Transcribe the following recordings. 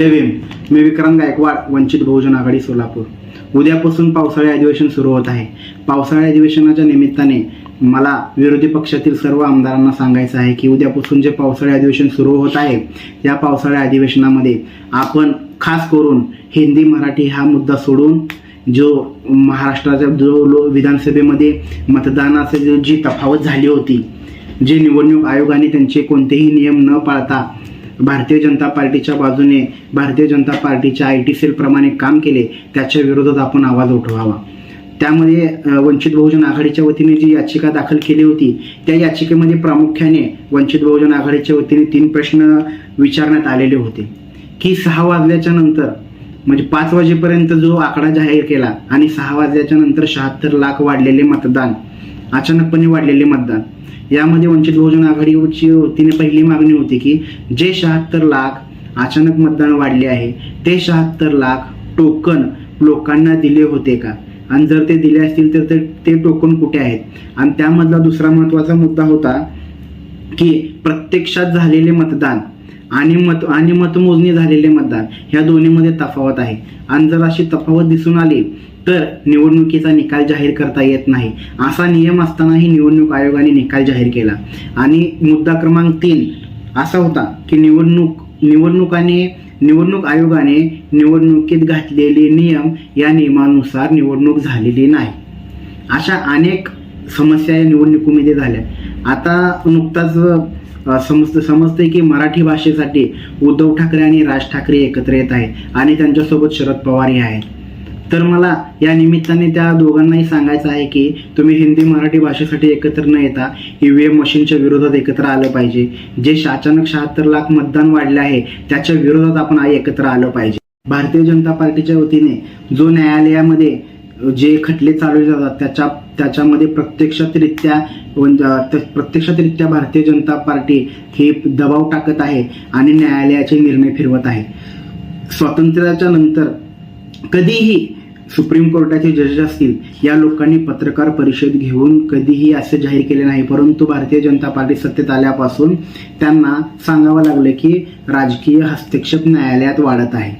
जय भीम मी विक्रांत गायकवाड वंचित बहुजन आघाडी सोलापूर. उद्यापासून पावसाळी अधिवेशन सुरू होत आहे. पावसाळी अधिवेशनाच्या निमित्ताने मला विरोधी पक्षातील सर्व आमदारांना सांगायचं आहे की उद्यापासून जे पावसाळी अधिवेशन सुरू होत आहे या पावसाळ्या अधिवेशनामध्ये आपण खास करून हिंदी मराठी हा मुद्दा सोडून जो महाराष्ट्राच्या जो लो विधानसभेमध्ये मतदानाची जी तफावत झाली होती जे निवडणूक आयोगाने त्यांचे कोणतेही नियम न पाळता भारतीय जनता पार्टीच्या बाजूने भारतीय जनता पार्टीच्या आय टी सेलप्रमाणे काम केले त्याच्या विरोधात आपण आवाज उठवावा. त्यामध्ये वंचित बहुजन आघाडीच्या वतीने जी याचिका दाखल केली होती त्या याचिकेमध्ये प्रामुख्याने वंचित बहुजन आघाडीच्या वतीने तीन प्रश्न विचारण्यात आलेले होते. की सहा वाजल्याच्या नंतर म्हणजे पाच वाजेपर्यंत जो आकडा जाहीर केला आणि सहा वाजल्याच्या नंतर शहात्तर लाख वाढलेले मतदान अचानकपणे वाढलेले मतदान. यामध्ये वंचित बहुजन आघाडीची वतीने पहिली मागणी होती की जे शहात्तर लाख अचानक मतदान वाढले आहे ते शहात्तर लाख टोकन लोकांना दिले होते का? आणि जर ते दिले असतील तर ते- ते टोकन कुठे आहेत? आणि त्यामधला दुसरा महत्त्वाचा मुद्दा होता की प्रत्यक्षात झालेले मतदान आणि मत आणि मतमोजणी झालेले मतदान ह्या दोन्हीमध्ये तफावत आहे. आणि जर अशी तफावत दिसून आली तर निवडणुकीचा निकाल जाहीर करता येत नाही. असा नियम असतानाही निवडणूक आयोगाने निकाल जाहीर केला. आणि मुद्दा क्रमांक तीन असा होता की निवडणूक निवडणुकाने निवडणूक आयोगाने निवडणुकीत घातलेले नियम या नियमानुसार निवडणूक झालेली नाही. अशा अनेक समस्या या निवडणुकीमध्ये झाल्या. आता नुकताच समजतं समजते की मराठी भाषेसाठी उद्धव ठाकरे आणि राज ठाकरे एकत्र येत आहे आणि त्यांच्यासोबत शरद पवारही आहेत. तर मला या निमित्ताने त्या दोघांनाही सांगायचं आहे की तुम्ही हिंदी मराठी भाषेसाठी एकत्र न येता ईव्हीएम मशीनच्या विरोधात एकत्र आलं पाहिजे. जे श- अचानक शहात्तर लाख मतदान वाढले आहे त्याच्या विरोधात आपण एकत्र आलं पाहिजे. भारतीय जनता पार्टीच्या वतीने जो न्यायालयामध्ये जे खटले चालवले जातात त्याच्या त्याच्यामध्ये प्रत्यक्षातरित्या म्हणजे प्रत्यक्षातरित्या भारतीय जनता पार्टी ही दबाव टाकत आहे आणि न्यायालयाचे निर्णय फिरवत आहे. स्वातंत्र्याच्या नंतर कधीही सुप्रीम कोर्टाचे जज असतील या लोकांनी पत्रकार परिषद घेऊन कधीही असे जाहीर केले नाही. परंतु भारतीय जनता पार्टी सत्तेत आल्यापासून त्यांना सांगावं लागलं की राजकीय हस्तक्षेप न्यायालयात वाढत आहे.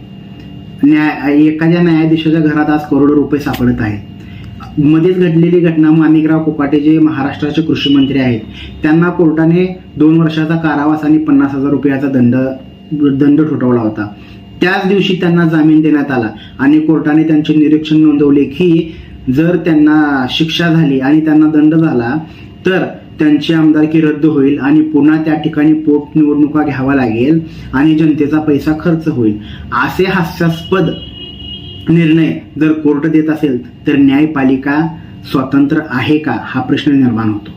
न्याय एखाद्या न्यायाधीशाच्या घरात आज करोडो रुपये सापडत आहेत. मध्येच घडलेली घटना माणिकराव कोकाटे जे महाराष्ट्राचे कृषी मंत्री आहेत त्यांना कोर्टाने दोन वर्षाचा कारावास आणि पन्नास हजार रुपयाचा दंड दंड ठोठावला होता. त्याच दिवशी त्यांना जामीन देण्यात आला. आणि कोर्टाने त्यांचे निरीक्षण नोंदवले की जर त्यांना शिक्षा झाली आणि त्यांना दंड झाला तर त्यांची आमदारकी रद्द होईल आणि पुन्हा त्या ठिकाणी पोटनिवडणुका घ्यावा लागेल आणि जनतेचा पैसा खर्च होईल. असे हास्यास्पद निर्णय जर कोर्ट देत असेल तर न्यायपालिका स्वतंत्र आहे का? हा प्रश्न निर्माण होतो.